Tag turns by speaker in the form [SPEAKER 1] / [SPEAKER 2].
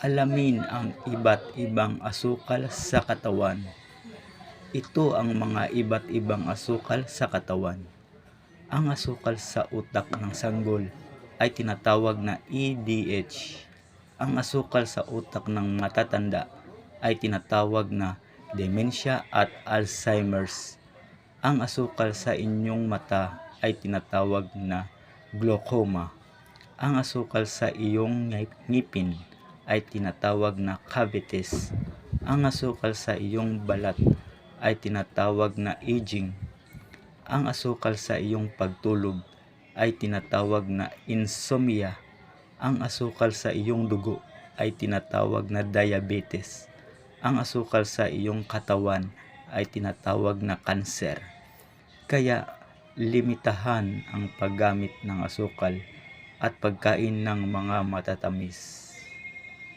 [SPEAKER 1] Alamin ang iba't ibang asukal sa katawan. Ito ang mga iba't ibang asukal sa katawan. Ang asukal sa utak ng sanggol ay tinatawag na EDH. Ang asukal sa utak ng matatanda ay tinatawag na dementia at Alzheimer's. Ang asukal sa inyong mata ay tinatawag na glaucoma. Ang asukal sa iyong ngipin ay tinatawag na cavities. Ang asukal sa iyong balat ay tinatawag na aging. Ang asukal sa iyong pagtulog ay tinatawag na insomnia. Ang asukal sa iyong dugo ay tinatawag na diabetes. Ang asukal sa iyong katawan ay tinatawag na kanser. Kaya limitahan ang paggamit ng asukal at pagkain ng mga matatamis.